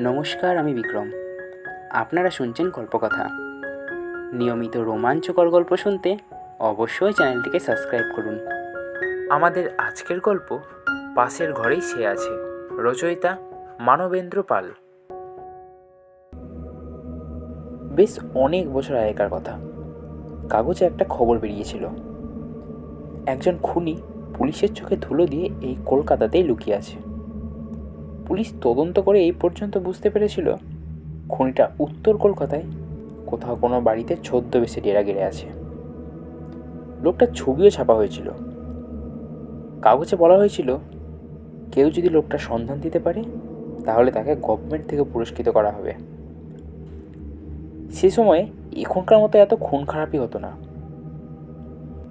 নমস্কার, আমি বিক্রম। আপনারা শুনছেন গল্পকথা নিয়মিত রোমাঞ্চকর গল্প শুনতে অবশ্যই চ্যানেলটিকে সাবস্ক্রাইব করুন। আমাদের আজকের গল্প পাশের ঘরেই সে আছে, রচয়িতা মানবেন্দ্র পাল। বেশ অনেক বছর আগেকার কথা। কাগজে একটা খবর বেরিয়েছিল। একজন খুনি পুলিশের চোখে ধুলো দিয়ে এই কলকাতাতেই লুকিয়ে আছে। পুলিশ তদন্ত করে এই পর্যন্ত বুঝতে পেরেছিল খনিটা উত্তর কলকাতায়, কোথাও কোনো বাড়িতে ছদ্মবেশে ডেরা গেড়ে আছে। লোকটার ছবিও ছাপা হয়েছিল। কাগজে বলা হয়েছিল, কেউ যদি লোকটার সন্ধান দিতে পারে, তাহলে তাকে গভর্নমেন্ট থেকে পুরস্কৃত করা হবে। সে সময়ে এখনকার মতো এত খুন খারাপই হতো না।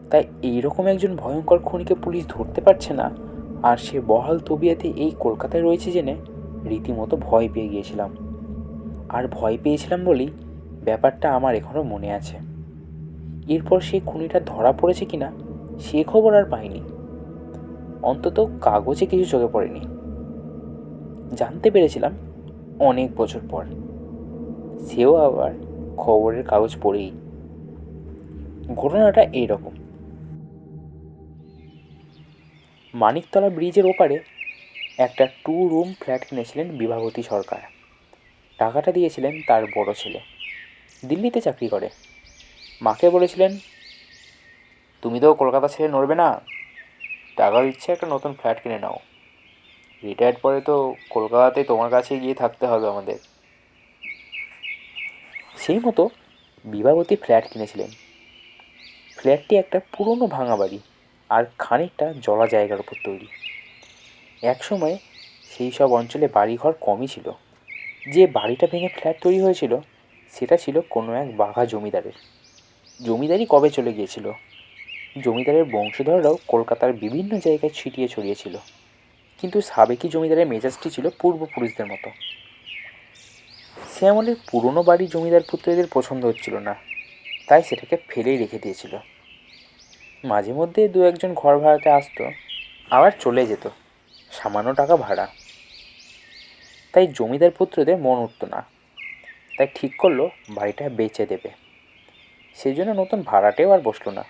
তাই এইরকম একজন ভয়ঙ্কর খুনিকে পুলিশ ধরতে পারছে না আর সে বহাল তবিয়াতে এই কলকাতায় রয়েছে জেনে রীতিমতো ভয় পেয়ে গিয়েছিলাম। আর ভয় পেয়েছিলাম বলেই ব্যাপারটা আমার এখনও মনে আছে। এরপর সেই খুনিটা ধরা পড়েছে কিনা সে খবর আর পাইনি। অন্তত কাগজে কিছু চোখে পড়েনি। জানতে পেরেছিলাম অনেক বছর পর। সেও আবার খবরের কাগজ পড়েই। ঘটনাটা এইরকম। মানিকতলা ব্রিজের ওপারে একটা টু রুম ফ্ল্যাট কিনেছিলেন বিভাবতী সরকার। টাকাটা দিয়েছিলেন তার বড় ছেলে। দিল্লিতে চাকরি করে। মাকে বলেছিলেন, তুমি তো কলকাতা ছেড়ে নড়বে না। টাকা দিচ্ছে একটা নতুন ফ্ল্যাট কিনে নাও। রিটায়ার্ড পরে তো কলকাতাতে তোমার কাছে গিয়ে থাকতে হবে আমাদের। সেই মতো বিভাবতী ফ্ল্যাট কিনেছিলেন। ফ্ল্যাটটি একটা পুরনো ভাঙা বাড়ি। আর খানিকটা জলা জায়গার উপর তৈরি। একসময় সেই সব অঞ্চলে বাড়িঘর কমই ছিল। যে বাড়িটা ভেঙে ফ্ল্যাট তৈরি হয়েছিল, সেটা ছিল কোনো এক বাঘা জমিদারের। জমিদারি কবে চলে গিয়েছিল? জমিদারের বংশধররাও কলকাতার বিভিন্ন জায়গায় ছিটিয়ে ছড়িয়েছিল। কিন্তু সাবেকি জমিদারের মেজাজটি ছিল পূর্বপুরুষদের মতো। সে আমলের পুরনো বাড়ি জমিদার পুত্রদের পছন্দ হচ্ছিল না, তাই সেটাকে ফেলেই রেখে দিয়েছিল। মাঝে মধ্যে দু একজন ঘর ভাড়াতে আসতো, আবার চলে যেত, সামান্য টাকা ভাড়া। তাই জমিদার পুত্রদের মন উঠত না। তাই ঠিক করল, বাড়িটা বেচে দেবে। সেই জন্য নতুন ভাড়াটেও আর বসল না।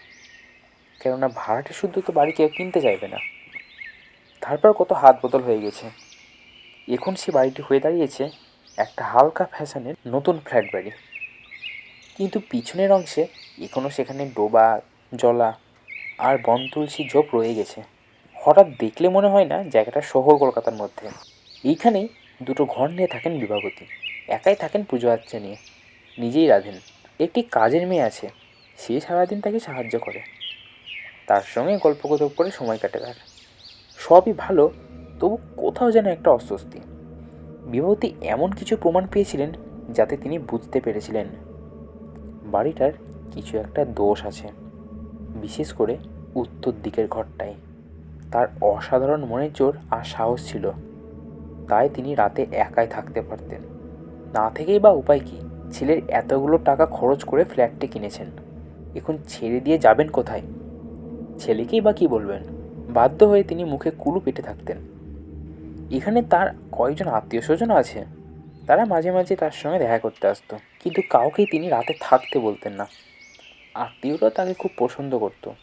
কেননা ভাড়াটে শুদ্ধ তো বাড়ি কেউ কিনতে চাইবে না। তারপর কত হাত বদল হয়ে গেছে। এখন সে বাড়িটি হয়ে দাঁড়িয়েছে একটা হালকা ফ্যাশনের নতুন ফ্ল্যাট বাড়ি। কিন্তু পিছনের অংশে এখনও সেখানে ডোবা, জলা আর বন তুলসী ঝোপ রয়ে গেছে। হঠাৎ দেখলে মনে হয় না জায়গাটা শহর কলকাতার মধ্যে। এইখানেই দুটো ঘর নিয়ে থাকেন বিভাবতী। একাই থাকেন পুজো আচ্চা নিয়ে। নিজেই রাধেন। একটি কাজের মেয়ে আছে। সে সারাদিন তাকে সাহায্য করে। তার সঙ্গে গল্প গুজব করে সময় কাটে তার। সবই ভালো, তবু কোথাও যেন একটা অস্বস্তি। বিভূতি এমন কিছু প্রমাণ পেয়েছিলেন যাতে তিনি বুঝতে পেরেছিলেন। বাড়িটার কিছু একটা দোষ আছে। বিশেষ করে উত্তর দিকের ঘরটায়। তার অসাধারণ মনের জোর আর সাহস ছিল। তাই তিনি রাতে একাই থাকতে পারতেন। না থেকেই বা উপায় কী? ছেলের এতগুলো টাকা খরচ করে ফ্ল্যাটটি কিনেছেন। এখন ছেড়ে দিয়ে যাবেন কোথায়? ছেলেকেই বা কী বলবেন? বাধ্য হয়ে তিনি মুখে কুলু পেটে থাকতেন। এখানে তার কয়েকজন আত্মীয় স্বজন আছে? তারা মাঝে মাঝে তার সঙ্গে দেখা করতে আসতো। কিন্তু কাউকেই তিনি রাতে থাকতে বলতেন না। আত্মীয়রা তাকে খুব পছন্দ করতো।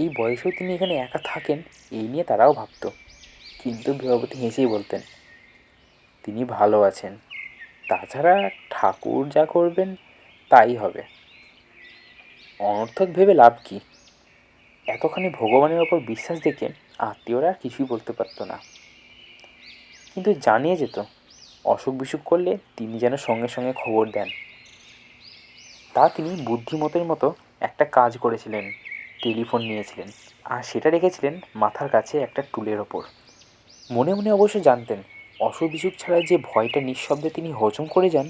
এই বয়সেও তিনি এখানে একা থাকেন, এই নিয়ে তারাও ভাবত। কিন্তু বিভাবতী হেসেই বলতেন, তিনি ভালো আছেন। তাছাড়া ঠাকুর যা করবেন, তাই হবে। অনর্থক ভেবে লাভ কি? এতখানি ভগবানের ওপর বিশ্বাস দেখে আত্মীয়রা কিছুই বলতে পারতো না। কিন্তু জানিয়ে যেত, অসুখ বিসুখ করলে তিনি যেন সঙ্গে সঙ্গে খবর দেন। তা তিনি বুদ্ধিমতের মতো একটা কাজ করেছিলেন। টেলিফোন নিয়েছিলেন আর সেটা রেখেছিলেন মাথার কাছে একটা টুলের ওপর। মনে মনে অবশ্য জানতেন অসুখ বিসুখ ছাড়া যে ভয়টা নিঃশব্দে তিনি হজম করে যান,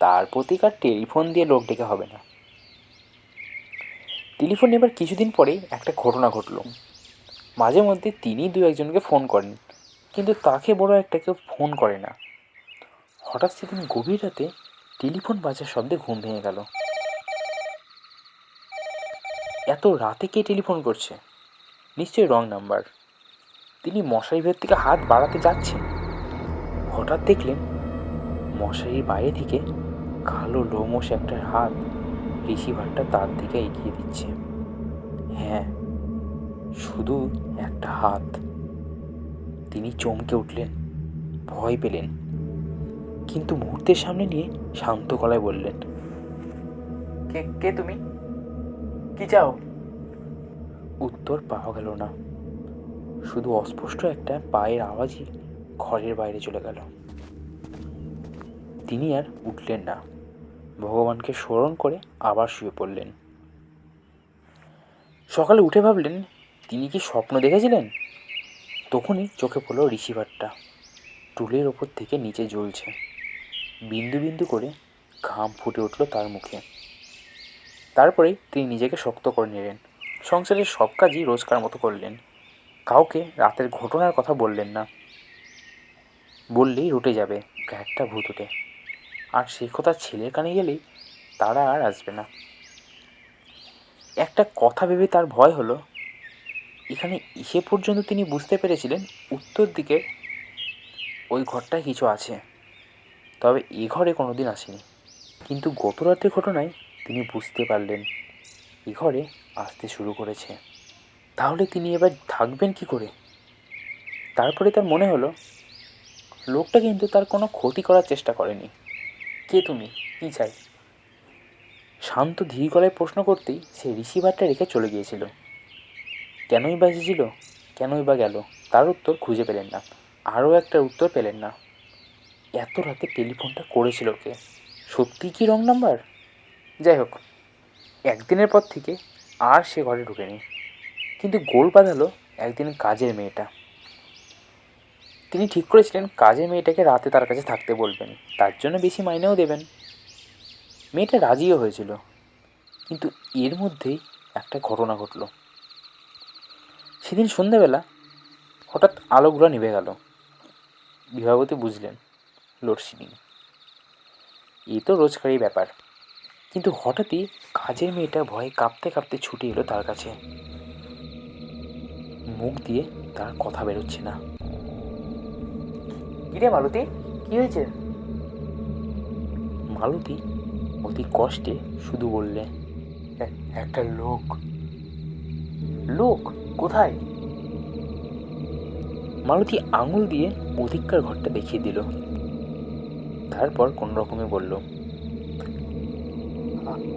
তার প্রতিকার টেলিফোন দিয়ে লোক ডেকে হবে না। টেলিফোন নেবার কিছুদিন পরেই একটা ঘটনা ঘটল। মাঝে মধ্যে তিনি দু একজনকে ফোন করেন, কিন্তু তাকে বড় একটা কেউ ফোন করে না। হঠাৎ সেদিন গভীর রাতে টেলিফোন বাজার শব্দে ঘুম ভেঙে গেল। এত রাতে কে টেলিফোন করছে? নিশ্চয়ই রং নাম্বার। তিনি মশারি ভেতর থেকে হাত বাড়াতে যাচ্ছেন। হঠাৎ দেখলেন মশারির বাইরে থেকে কালো লোমস একটা হাত রিসিভারটা তার দিকে এগিয়ে দিচ্ছে। হ্যাঁ শুধু একটা হাত। তিনি চমকে উঠলেন, ভয় পেলেন, কিন্তু মুহূর্তের সামনে নিয়ে শান্ত গলায় বললেন, কে কে তুমি? কি চাও? উত্তর পাওয়া গেল না। শুধু অস্পষ্ট একটা পায়ের আওয়াজই ঘরের বাইরে চলে গেল। তিনি আর উঠলেন না। ভগবানকে স্মরণ করে আবার শুয়ে পড়লেন। সকালে উঠে ভাবলেন, তিনি কি স্বপ্ন দেখেছিলেন? তখনই চোখে পড়ল রিসিভারটা টুলের ওপর থেকে নিচে জ্বলছে। বিন্দু বিন্দু করে ঘাম ফুটে উঠল তার মুখে। তারপরেই তিনি নিজেকে শক্ত করে নিলেন। সংসারের সব কাজই রোজকার মতো করলেন। কাউকে রাতের ঘটনার কথা বললেন না। বললেই রুটে যাবে একটা ভূত উঠে আর সে কথা ছেলের কানে গেলেই তারা আর আসবে না। একটা কথা ভেবে তার ভয় হলো। এখানে এসে পর্যন্ত তিনি বুঝতে পেরেছিলেন উত্তর দিকের ওই ঘরটায় কিছু আছে। তবে এ ঘরে কোনোদিন আসেনি। কিন্তু গত রাতের ঘটনায় তিনি বুঝতে পারলেন এ ঘরে আসতে শুরু করেছে। তাহলে তিনি এবার থাকবেন কি করে? তারপরে তার মনে হলো, লোকটা কিন্তু তার কোনো ক্ষতি করার চেষ্টা করেনি। কে তুমি? কী চাই? শান্ত ধীর গলায় প্রশ্ন করতেই সে রিসিভারটা রেখে চলে গিয়েছিল। কেনই বা এসেছিল? কেনই বা গেল? তার উত্তর খুঁজে পেলেন না। আরও একটা উত্তর পেলেন না। এত রাতে টেলিফোনটা করেছিল কে? সত্যি কি রং নাম্বার? যাই হোক, একদিনের পর থেকে আর সে ঘরে ঢুকেনি। কিন্তু গোল বাঁধালো একদিন কাজের মেয়েটা। তিনি ঠিক করেছিলেন কাজের মেয়েটাকে রাতে তার কাছে থাকতে বলবেন, তার জন্য বেশি মাইনেও দেবেন। মেয়েটা রাজিও হয়েছিল, কিন্তু এর মধ্যেই একটা ঘটনা ঘটলো। সেদিন সন্ধ্যাবেলা হঠাৎ আলোগুলো নিভে গেল। বিভাবতী বুঝলেন লোডশেডিং এ তো রোজকারই ব্যাপার। কিন্তু হঠাৎই কাজের মেয়েটা ভয়ে কাঁপতে কাঁপতে ছুটে এলো তার কাছে। মুখ দিয়ে তার কথা বেরোচ্ছে না। কিরে মালতী কি হয়েছে? মালতী অতি কষ্টে শুধু বললে একটা লোক। লোক? কোথায়? মালতী আঙুল দিয়ে অধিকার ঘরটা দেখিয়ে দিল। তারপর কোন রকমে বলল "আ-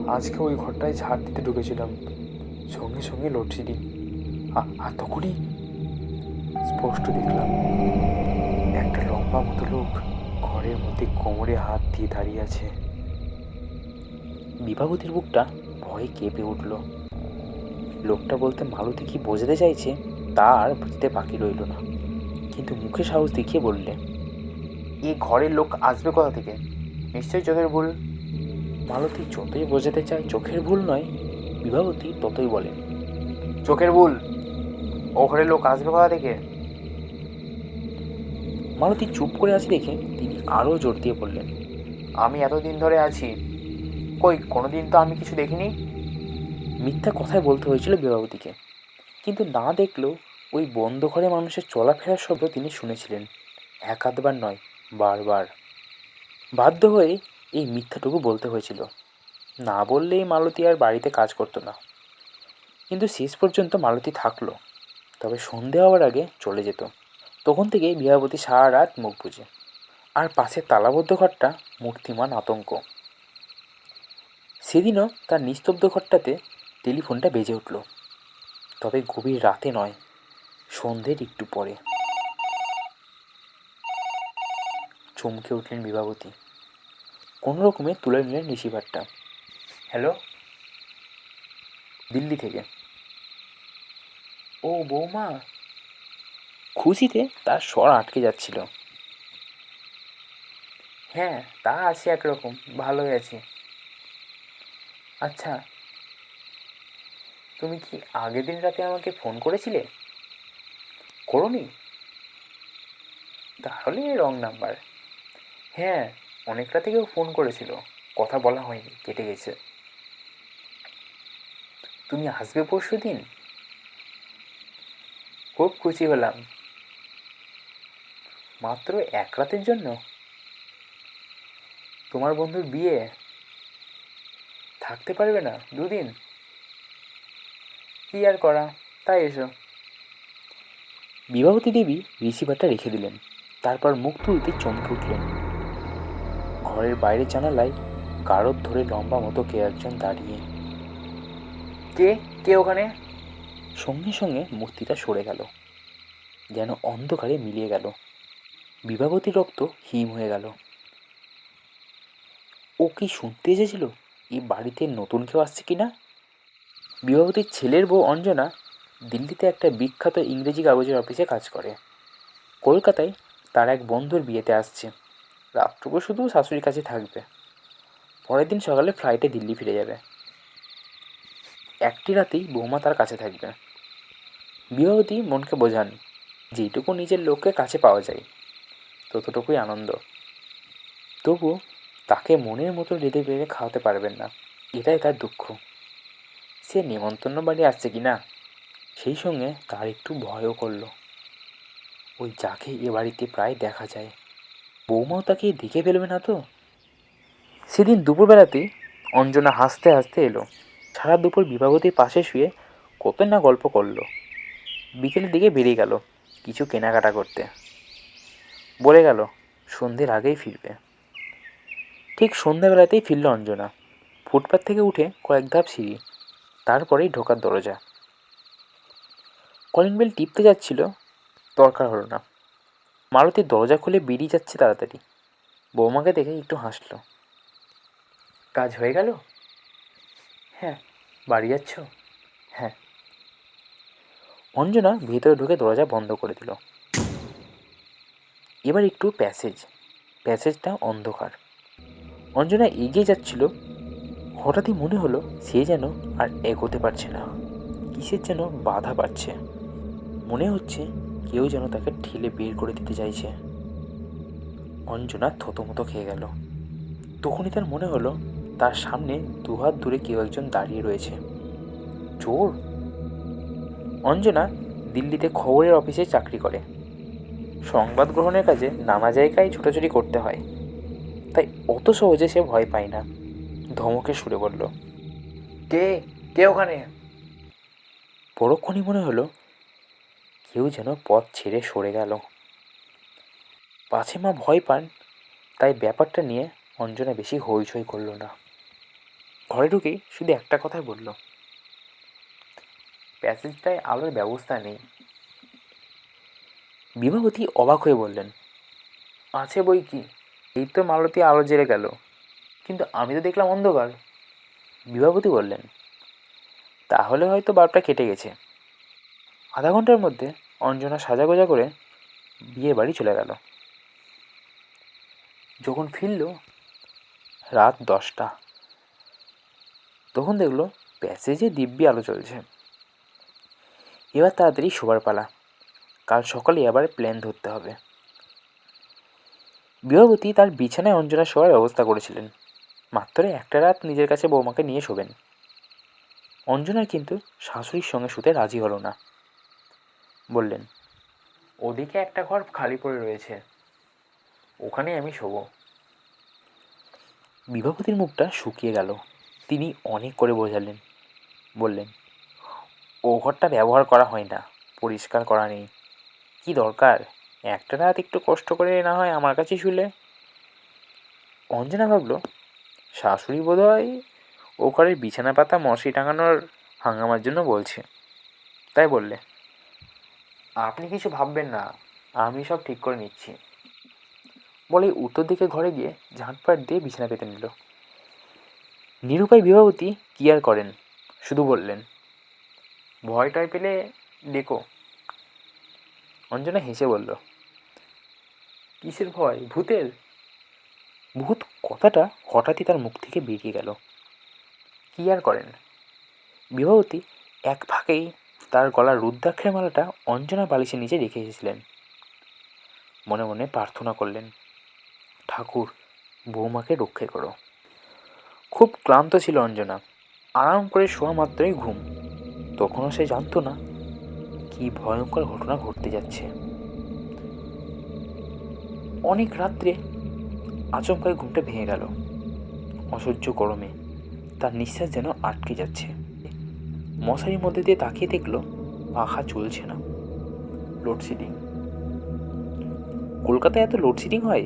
আজকে ওই ঘরটায় ঝাড় দিতে ঢুকেছিলাম। সঙ্গে সঙ্গে লোডশেডিং আর তখনই স্পষ্ট দেখলাম, একটা লম্বা মতো লোক ঘরের মধ্যে কোমরে হাত দিয়ে দাঁড়িয়ে আছে। বিভাবতীর বুকটা ভয়ে কেঁপে উঠল। লোকটা বলতে মালতী কি বোঝাতে চাইছে, তা আর বুঝতে বাকি রইল না। কিন্তু মুখে সাহস দেখিয়ে বললে এই ঘরের লোক আসবে কোথা থেকে? নিশ্চয়ই চোখের ভুল। মালতী যতই বোঝাতে চায় চোখের ভুল নয় বিভাবতী ততই বলে। চোখের ভুল? ও ঘরের লোক আসবে কোথা থেকে? মালতী চুপ করে আছে দেখে তিনি আরও জোর দিয়ে বললেন আমি এতদিন ধরে আছি। কই কোনোদিন তো আমি কিছু দেখিনি? মিথ্যা কথাই বলতে হয়েছিল বিভাবতীকে কিন্তু না দেখলেও ওই বন্ধ ঘরে মানুষের চলাফেরার শব্দ তিনি শুনেছিলেন। এক আধবার নয় বারবার। বাধ্য হয়ে এই মিথ্যাটুকু বলতে হয়েছিল। না বললেই মালতী আর বাড়িতে কাজ করতো না। কিন্তু শেষ পর্যন্ত মালতী থাকল। তবে সন্ধে হওয়ার আগে চলে যেত। তখন থেকেই বিভাবতী সারা রাত মুখ বুঝে আর পাশের তালাবদ্ধ ঘরটা মূর্তিমান আতঙ্ক। সেদিনও তার নিস্তব্ধ ঘরটাতে টেলিফোনটা বেজে উঠল। তবে গভীর রাতে নয়, সন্ধ্যের একটু পরে। চমকে উঠলেন বিভাবতী। কোনো রকমে তুলে নিলেন রিসিভারটা হ্যালো? দিল্লি থেকে। ও বৌমা। খুশিতে তার স্বর আটকে যাচ্ছিল। হ্যাঁ তা আছে একরকম, ভালোই আছি। আচ্ছা তুমি কি আগের দিন রাতে আমাকে ফোন করেছিলে? করনি? তাহলে রং নাম্বার। হ্যাঁ অনেক কেউ ফোন করেছিল। কথা বলা হয়নি, কেটে গেছে। তুমি আসবে পরশু দিন? খুব খুশি হলাম। মাত্র এক রাতের জন্য? তোমার বন্ধুর বিয়ে? থাকতে পারবে না, দুদিন। কী আর করা, তাই এসো। বিবাহতী দেবী রিসিভারটা রেখে দিলেন। তারপর মুখ তুলতে চমকে উঠলেন। ঘরের বাইরের জানালায় গারদ ধরে লম্বা মতো কে একজন দাঁড়িয়ে। কে? কে ওখানে? সঙ্গে সঙ্গে মূর্তিটা সরে গেল যেন অন্ধকারে মিলিয়ে গেল। বিভাবতী রক্ত হিম হয়ে গেল। ও কি শুনতে এসেছিল? এই বাড়িতে নতুন কেউ আসছে কি না বিভাবতীর ছেলের বউ অঞ্জনা দিল্লিতে একটা বিখ্যাত ইংরেজি কাগজের অফিসে কাজ করে। কলকাতায় তার এক বন্ধুর বিয়েতে আসছে। রাত্রুকু শুধু শাশুড়ির কাছে থাকবে। পরের দিন সকালে ফ্লাইটে দিল্লি ফিরে যাবে। একটি রাতেই বৌমা তার কাছে থাকবে। বিবাহতী মনকে বোঝান যেটুকু নিজের লোককে কাছে পাওয়া যায়, ততটুকুই আনন্দ। তবু তাকে মনের মতো রেঁধে বেড়ে খাওয়াতে পারবেন না, এটাই তার দুঃখ। সে নিমন্ত্রণ বাড়ি আসছে কি না সেই সঙ্গে তার একটু ভয়ও করল। ওই যাকে এ বাড়িতে প্রায় দেখা যায়। বৌমাও তাকে দেখে ফেলবে না তো? সেদিন দুপুরবেলাতেই অঞ্জনা হাসতে হাসতে এলো। সারা দুপুর বিভাবতীর পাশে শুয়ে কত না গল্প করল। বিকেলের দিকে বেরিয়ে গেল কিছু কেনাকাটা করতে। বলে গেল, সন্ধ্যের আগেই ফিরবে। ঠিক সন্ধ্যাবেলাতেই ফিরল অঞ্জনা। ফুটপাথ থেকে উঠে কয়েক ধাপ সিঁড়ি, তারপরেই ঢোকার দরজা। কলিং বেল টিপতে যাচ্ছিল, দরকার হলো না। মারুতি দরজা খুলে বেরিয়ে যাচ্ছে তাড়াতাড়ি। বৌমাকে দেখে একটু হাসলো। কাজ হয়ে গেল? হ্যাঁ বাড়ি যাচ্ছ? হ্যাঁ। অঞ্জনা ভিতরে ঢুকে দরজা বন্ধ করে দিল। এবার একটু প্যাসেজ। প্যাসেজটা অন্ধকার। অঞ্জনা এগিয়ে যাচ্ছিল। হঠাৎই মনে হলো সে যেন আর এগোতে পারছে না। কিসের যেন বাধা পাচ্ছে। মনে হচ্ছে কেউ যেন তাকে ঠেলে বের করে দিতে চাইছে। অঞ্জনা থতমতো খেয়ে গেল। তখনই তার মনে হলো, তার সামনে দুহাত দূরে কেউ একজন দাঁড়িয়ে রয়েছে। চোর! অঞ্জনা দিল্লিতে খবরের অফিসে চাকরি করে। সংবাদ গ্রহণের কাজে নানা জায়গায় ছোটাছুটি করতে হয়। তাই অত সহজে সে ভয় পায় না। ধমকে সুরে বলল, কে? কে ওখানে? পরক্ষণই মনে হলো কেউ যেন পথ ছেড়ে সরে গেল। পাছে মা ভয় পান, তাই ব্যাপারটা নিয়ে অঞ্জনা বেশি হইচই করল না। ঘরে ঢুকেই শুধু একটা কথাই বলল, প্যাসেজটায় আলোর ব্যবস্থা নেই। বিভাবতী অবাক হয়ে বললেন, আছে বই কি? এই তো মালতী আলো জেলে গেল, কিন্তু আমি তো দেখলাম অন্ধকার। বিভাবতী বললেন, তাহলে হয়তো বাল্বটা কেটে গেছে। আধা ঘণ্টার মধ্যে অঞ্জনা সাজাগোজা করে বিয়ে বাড়ি চলে গেল। যখন ফিরল রাত দশটা, তখন দেখল প্যাসেজে দিব্যি আলো চলছে এবার তাড়াতাড়ি শোবার পালা। কাল সকালে আবার প্ল্যান ধরতে হবে। বিবাহবতী তার বিছানায় অঞ্জনা শোয়ার ব্যবস্থা করেছিলেন। মাত্র একটা রাত নিজের কাছে বৌমাকে নিয়ে শোবেন। অঞ্জনার কিন্তু শাশুড়ির সঙ্গে শুতে রাজি হলো না। বললেন ওদিকে একটা ঘর খালি পড়ে রয়েছে ওখানে আমি শোবো। বিভাবতীর মুখটা শুকিয়ে গেল। তিনি অনেক করে বোঝালেন বললেন ও ঘরটা ব্যবহার করা হয় না পরিষ্কার করা নেই। কি দরকার? একটা রাত একটু কষ্ট করে না হয় আমার কাছে শুলে? অঞ্জনা ভাবল শাশুড়ি বোধ হয় ও ঘরের বিছানা পাতা মশি টাঙানোর হাঙ্গামার জন্য বলছে। তাই বললে আপনি কিছু ভাববেন না, আমি সব ঠিক করে নিচ্ছি। বলে উত্তর দিকে ঘরে গিয়ে ঝাঁটপাট দিয়ে বিছানা পেতে নিল। নিরুপায় বিবাহতী কি আর করেন? শুধু বললেন, ভয় টয় পেলে ডেকো। অঞ্জনা হেসে বলল, কিসের ভয়? ভূতের? ভূত কথাটা হঠাৎই তার মুখ থেকে বেরিয়ে গেল। কি আর করেন? বিবাহতী এক ফাঁকেই তার গলার রুদ্রাক্ষের মালাটা অঞ্জনা বালিশের নিচে রেখে এসেছিলেন। মনে মনে প্রার্থনা করলেন, ঠাকুর, বৌমাকে রক্ষে করো। খুব ক্লান্ত ছিল অঞ্জনা। আরাম করে শোয়া মাত্রই ঘুম। তখনও সে জানতো না কি ভয়ঙ্কর ঘটনা ঘটতে যাচ্ছে। অনেক রাত্রে আচমকায় ঘুমটা ভেঙে গেল। অসহ্য গরমে তার নিঃশ্বাস যেন আটকে যাচ্ছে। মশারির মধ্যে দিয়ে তাকিয়ে দেখল পাখা চলছে না। লোডশেডিং। কলকাতায় এত লোডশেডিং হয়?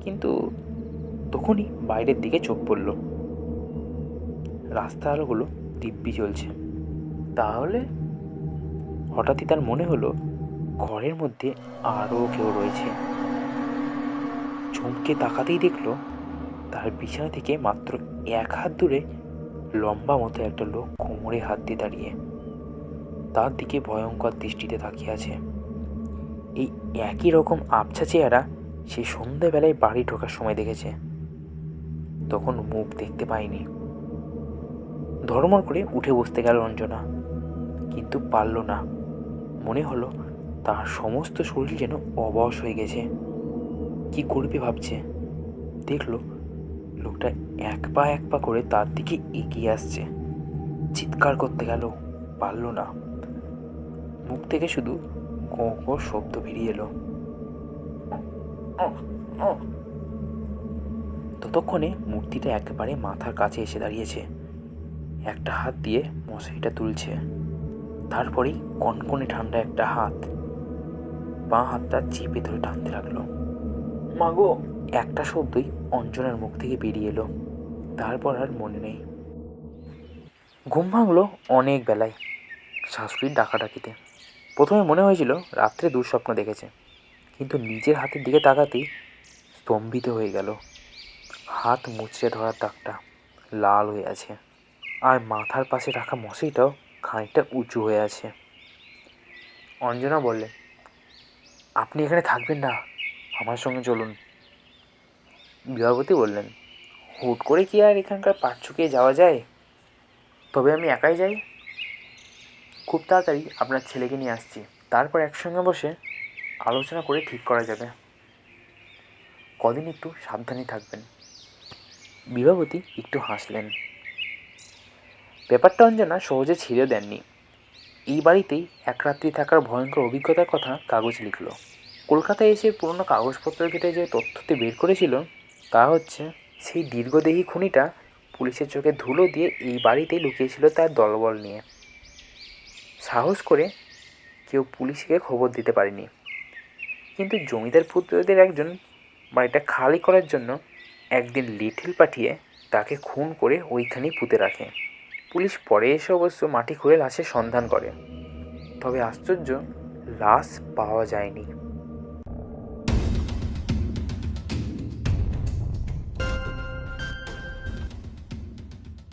কিন্তু তখনই বাইরের দিকে চোখ পড়ল। রাস্তা আলোগুলো দিব্যি চলছে তাহলে? হঠাৎই তার মনে হলো ঘরের মধ্যে আরও কেউ রয়েছে। চমকে তাকাতেই দেখল তার বিছানা থেকে মাত্র এক হাত দূরে লম্বা মতো একটা লোক কোমরে হাত দিয়ে দাঁড়িয়ে তার দিকে ভয়ঙ্কর দৃষ্টিতে তাকিয়ে আছে। এই একই রকম আবছা চেহারা সে সন্ধ্যাবেলায় বাড়ি ঢোকার সময় দেখেছে। তখন মুখ দেখতে পায়নি। ধর্মর করে উঠে বসতে গেল অঞ্জনা। কিন্তু পারল না। মনে হলো তার সমস্ত শরীর যেন অবশ হয়ে গেছে। কি করবে ভাবছে। দেখল লোকটা এক পা এক পা করে তার দিকে এগিয়ে আসছে। চিৎকার করতে গেল, পারল না। মুখ থেকে শুধু গো শব্দ বেরিয়ে এলো। ততক্ষণে মূর্তিটা একেবারে মাথার কাছে এসে দাঁড়িয়েছে। একটা হাত দিয়ে মশারিটা তুলছে। তারপরেই কনকনে ঠান্ডা একটা হাত। বাঁ হাতটা চেপে ধরে টানতে লাগল। মাগো একটা শব্দই অঞ্জনার মুখ থেকে বেরিয়ে এলো। তারপর আর মনে নেই। ঘুম ভাঙলো অনেক বেলায় শাশুড়ির ডাকাডাকিতে। প্রথমে মনে হয়েছিল রাত্রে দুঃস্বপ্ন দেখেছে, কিন্তু নিজের হাতের দিকে তাকাতেই স্তম্ভিত হয়ে গেল। হাত মুচড়ে ধরার দাগটা লাল হয়ে আছে আর মাথার পাশে রাখা মশারিটাও খানিকটা উঁচু হয়ে আছে। অঞ্জনা বললেন আপনি এখানে থাকবেন না, আমার সঙ্গে চলুন। বিভাবতী বললেন, হুট করে কি আর এখানকার পাট চুকিয়ে যাওয়া যায়? তবে আমি একাই যাই। খুব তাড়াতাড়ি আপনার ছেলেকে নিয়ে আসছি। তারপর একসঙ্গে বসে আলোচনা করে ঠিক করা যাবে। কদিন একটু সাবধানে থাকবেন। বিভাবতী একটু হাসলেন। ব্যাপারটা অঞ্জনা সহজে ছেড়ে দেননি। এই বাড়িতেই এক রাত্রি থাকার ভয়ঙ্কর অভিজ্ঞতার কথা কাগজ লিখল। কলকাতায় এসে পুরনো কাগজপত্র ঘেটে যে তথ্যটি বের করেছিল তা হচ্ছে, সেই দীর্ঘদেহী খুনিটা পুলিশের চোখে ধুলো দিয়ে এই বাড়িতেই লুকিয়েছিল তার দলবল নিয়ে। সাহস করে কেউ পুলিশকে খবর দিতে পারেনি। কিন্তু জমিদার পুত্রদের একজন বাড়িটা খালি করার জন্য একদিন লিটিল পাঠিয়ে তাকে খুন করে ওইখানেই পুঁতে রাখে। পুলিশ পরে এসে অবশ্য মাটি খুঁড়ে লাশের সন্ধান করে। তবে আশ্চর্য, লাশ পাওয়া যায়নি।